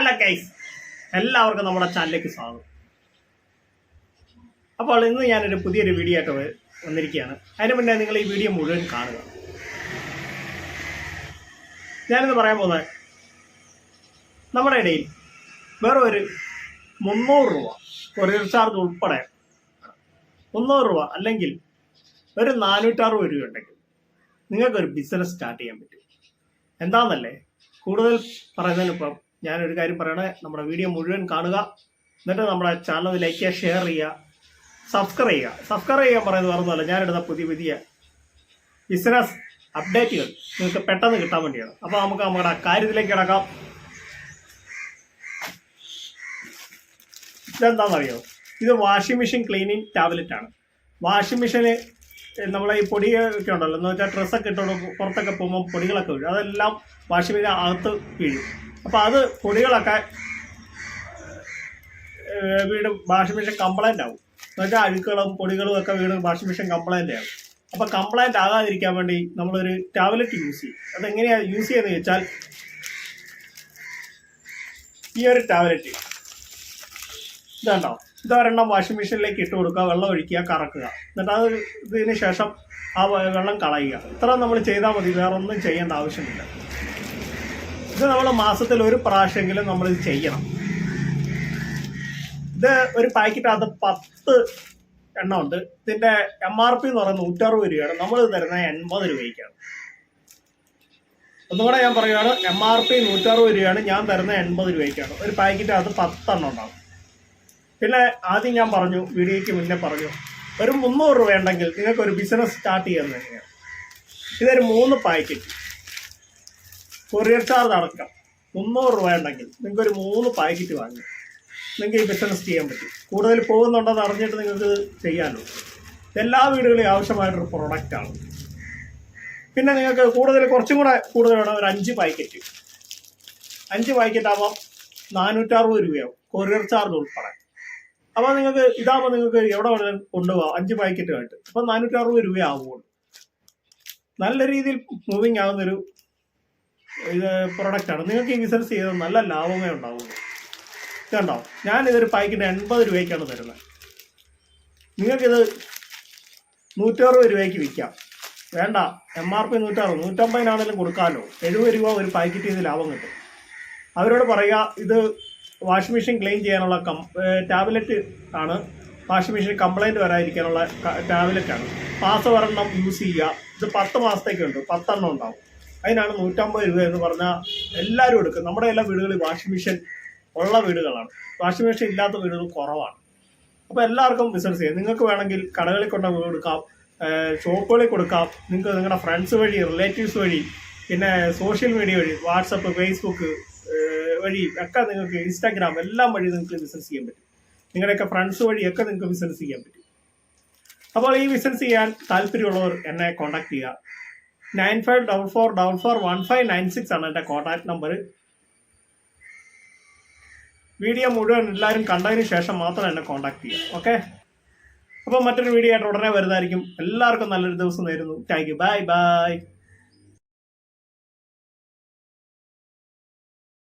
Hello guys എല്ലാവർക്കും നമ്മുടെ ചാനലിലേക്ക് സ്വാഗതം. അപ്പോൾ ഇന്ന് ഞാനൊരു പുതിയൊരു വീഡിയോ ആയിട്ട് വന്നിരിക്കുകയാണ്. അതിന് മുന്നേ നിങ്ങൾ ഈ വീഡിയോ മുഴുവൻ കാണുക. ഞാനിന്ന് പറയാൻ പോകുന്നത് നമ്മുടെ ഇടയിൽ വേറെ ഒരു മുന്നൂറ് രൂപ കൊറിയർ ചാർജ് ഉൾപ്പെടെ മുന്നൂറ് രൂപ അല്ലെങ്കിൽ ഒരു നാനൂറ്ററുപത് രൂപ ഉണ്ടെങ്കിൽ നിങ്ങൾക്കൊരു ബിസിനസ് സ്റ്റാർട്ട് ചെയ്യാൻ പറ്റും. എന്താണെന്നല്ലേ കൂടുതൽ പറയുന്നതിനിപ്പം ഞാനൊരു കാര്യം പറയണേ നമ്മുടെ വീഡിയോ മുഴുവൻ കാണുക എന്നിട്ട് നമ്മുടെ ചാനൽ ലൈക്ക് ചെയ്യുക ഷെയർ ചെയ്യുക സബ്സ്ക്രൈബ് ചെയ്യുക. സബ്സ്ക്രൈബ് ചെയ്യാൻ പറയുന്നത് പറഞ്ഞതല്ല ഞാനിടുന്ന പുതിയ പുതിയ ബിസിനസ് അപ്ഡേറ്റുകൾ നിങ്ങൾക്ക് പെട്ടെന്ന് കിട്ടാൻ വേണ്ടിയാണ്. അപ്പോൾ നമുക്ക് നമ്മുടെ കാര്യത്തിലേക്ക് കിടക്കാം. ഇതെന്താണെന്നറിയോ? ഇത് വാഷിംഗ് മെഷീൻ ക്ലീനിങ് ടാബ്ലറ്റ് ആണ്. വാഷിംഗ് മെഷീന് നമ്മളെ ഈ പൊടിയൊക്കെ ഉണ്ടല്ലോ എന്ന് വെച്ചാൽ ഡ്രസ്സൊക്കെ ഇട്ടുകൊണ്ട് പുറത്തൊക്കെ പോകുമ്പോൾ പൊടികളൊക്കെ വീഴും. അതെല്ലാം വാഷിംഗ് മെഷീൻ അകത്ത് വീഴും. അപ്പോൾ അത് പൊടികളൊക്കെ വീട് വാഷിംഗ് മെഷീൻ കംപ്ലൈന്റ് ആവും. എന്നുവെച്ചാൽ അഴുക്കളും പൊടികളും ഒക്കെ വീട് വാഷിംഗ് മെഷീൻ കംപ്ലൈന്റ് ആവും അപ്പോൾ കംപ്ലൈന്റ് ആകാതിരിക്കാൻ വേണ്ടി നമ്മളൊരു ടാബ്ലറ്റ് യൂസ് ചെയ്യും. അതെങ്ങനെയാണ് യൂസ് ചെയ്യുന്നത് വെച്ചാൽ ഈ ഒരു ടാബ്ലറ്റ് ഇതുണ്ടോ? ഇതൊരെണ്ണം വാഷിംഗ് മെഷീനിലേക്ക് ഇട്ട് കൊടുക്കുക വെള്ളം ഒഴിക്കുക കറക്കുക. എന്നിട്ട് അത് ഇതിന് ശേഷം ആ വെള്ളം കളയുക. ഇത്ര നമ്മൾ ചെയ്താൽ മതി വേറൊന്നും ചെയ്യേണ്ട ആവശ്യമില്ല. ഇത് നമ്മൾ മാസത്തിൽ ഒരു പ്രാവശ്യമെങ്കിലും നമ്മൾ ഇത് ചെയ്യണം. ഇത് ഒരു പാക്കറ്റിനകത്ത് പത്ത് എണ്ണം ഉണ്ട്. ഇതിന്റെ എം ആർ പി എന്ന് പറയുന്നത് നൂറ്ററുപത് രൂപയാണ്. നമ്മൾ തരുന്നത് എൺപത് രൂപയ്ക്കാണ്. ഒന്നുകൂടെ ഞാൻ പറയുകയാണ് എം ആർ പി നൂറ്ററുപത് രൂപയാണ്. ഞാൻ തരുന്നത് എൺപത് രൂപയ്ക്കാണ്. ഒരു പാക്കറ്റിനകത്ത് പത്തെണ്ണം ഉണ്ടാവും. പിന്നെ ആദ്യം ഞാൻ പറഞ്ഞു വീഡിയോയ്ക്ക് മുന്നേ പറഞ്ഞു ഒരു മുന്നൂറ് രൂപ ഉണ്ടെങ്കിൽ നിങ്ങൾക്ക് ഒരു ബിസിനസ് സ്റ്റാർട്ട് ചെയ്യാൻ തന്നെയാണ് ഇതൊരു മൂന്ന് പാക്കറ്റ്. കൊറിയർ ചാർജ് അടക്കം മുന്നൂറ് രൂപ ഉണ്ടെങ്കിൽ നിങ്ങൾക്ക് ഒരു മൂന്ന് പാക്കറ്റ് വാങ്ങി. നിങ്ങൾക്ക് ഈ ബിസിനസ് ചെയ്യാൻ പറ്റും. കൂടുതൽ പോകുന്നുണ്ടെന്ന് അറിഞ്ഞിട്ട് നിങ്ങൾക്ക് ചെയ്യാമല്ലോ എല്ലാ വീടുകളിലും ആവശ്യമായിട്ടൊരു പ്രൊഡക്റ്റാണ് പിന്നെ നിങ്ങൾക്ക് കൂടുതൽ കുറച്ചും കൂടെ കൂടുതൽ വേണം ഒരു അഞ്ച് പാക്കറ്റ്. അഞ്ച് പാക്കറ്റ് ആവാം നാനൂറ്ററുപത് രൂപയാവും കൊറിയർ ചാർജ് ഉൾപ്പെടെ. അപ്പോൾ നിങ്ങൾക്ക് ഇതാകുമ്പോൾ നിങ്ങൾക്ക് എവിടെ വേണമെങ്കിലും കൊണ്ടുപോകാം അഞ്ച് പാക്കറ്റുമായിട്ട്. അപ്പം നാനൂറ്ററുപത് രൂപ ആവുള്ളൂ നല്ല രീതിയിൽ മൂവിങ് ആകുന്നൊരു ഇത് പ്രൊഡക്റ്റാണ് നിങ്ങൾക്ക് ഈ ബിസിനസ് ചെയ്ത് നല്ല ലാഭമേ ഉണ്ടാവുള്ളൂ. കണ്ടോ? ഞാനിതൊരു പാക്കറ്റ് എൺപത് രൂപയ്ക്കാണ് തരുന്നത്. നിങ്ങൾക്കിത് നൂറ്ററുപത് രൂപയ്ക്ക് വിൽക്കാം. വേണ്ട എം ആർ പി നൂറ്ററുപത്. നൂറ്റമ്പതിനാണെങ്കിലും കൊടുക്കാമല്ലോ എഴുപത് രൂപ ഒരു പാക്കറ്റ് ചെയ്ത് ലാഭം കിട്ടും. അവരോട് പറയുക ഇത് വാഷിംഗ് മെഷീൻ ക്ലീൻ ചെയ്യാനുള്ള കം ടാബ്ലറ്റ് ആണ്. വാഷിംഗ് മെഷീൻ കംപ്ലൈന്റ് വരാതിരിക്കാനുള്ള ടാബ്ലറ്റ് ആണ്. ഒരെണ്ണം യൂസ് ചെയ്യുക. ഇത് പത്ത് മാസത്തേക്കുണ്ട് പത്തെണ്ണം ഉണ്ടാവും. അതിനാണ് നൂറ്റമ്പത് രൂപ എന്ന് പറഞ്ഞാൽ എല്ലാവരും എടുക്കും നമ്മുടെ എല്ലാ വീടുകളിൽ വാഷിംഗ് മെഷീൻ ഉള്ള വീടുകളാണ്. വാഷിംഗ് മെഷീൻ ഇല്ലാത്ത വീടുകൾ കുറവാണ്. അപ്പോൾ എല്ലാവർക്കും ബിസിനസ് ചെയ്യാം. നിങ്ങൾക്ക് വേണമെങ്കിൽ കടകളിൽ കൊണ്ട് കൊടുക്കാം. ഷോപ്പുകളിൽ കൊടുക്കാം. നിങ്ങൾക്ക് നിങ്ങളുടെ ഫ്രണ്ട്സ് വഴി റിലേറ്റീവ്സ് വഴി പിന്നെ സോഷ്യൽ മീഡിയ വഴി വാട്സപ്പ് ഫേസ്ബുക്ക് വഴി ഒക്കെ നിങ്ങൾക്ക് ഇൻസ്റ്റാഗ്രാം എല്ലാം വഴി നിങ്ങൾക്ക് ബിസിനസ് ചെയ്യാൻ പറ്റും. നിങ്ങളുടെയൊക്കെ ഫ്രണ്ട്സ് വഴിയൊക്കെ നിങ്ങൾക്ക് ബിസിനസ് ചെയ്യാൻ പറ്റും. അപ്പോൾ ഈ ബിസിനസ് ചെയ്യാൻ താല്പര്യമുള്ളവർ എന്നെ കോൺടാക്ട് ചെയ്യുക. Nine five double four double four one five nine six ആണ് എന്റെ കോൺടാക്ട് നമ്പർ വീഡിയോ മുഴുവൻ എല്ലാവരും കണ്ടതിന് ശേഷം മാത്രം എന്നെ കോൺടാക്ട് ചെയ്യുക ഓക്കെ അപ്പോൾ മറ്റൊരു വീഡിയോ ആയിട്ട് ഉടനെ വരുന്നതായിരിക്കും. എല്ലാവർക്കും നല്ലൊരു ദിവസം നേരുന്നു. Thank you bye bye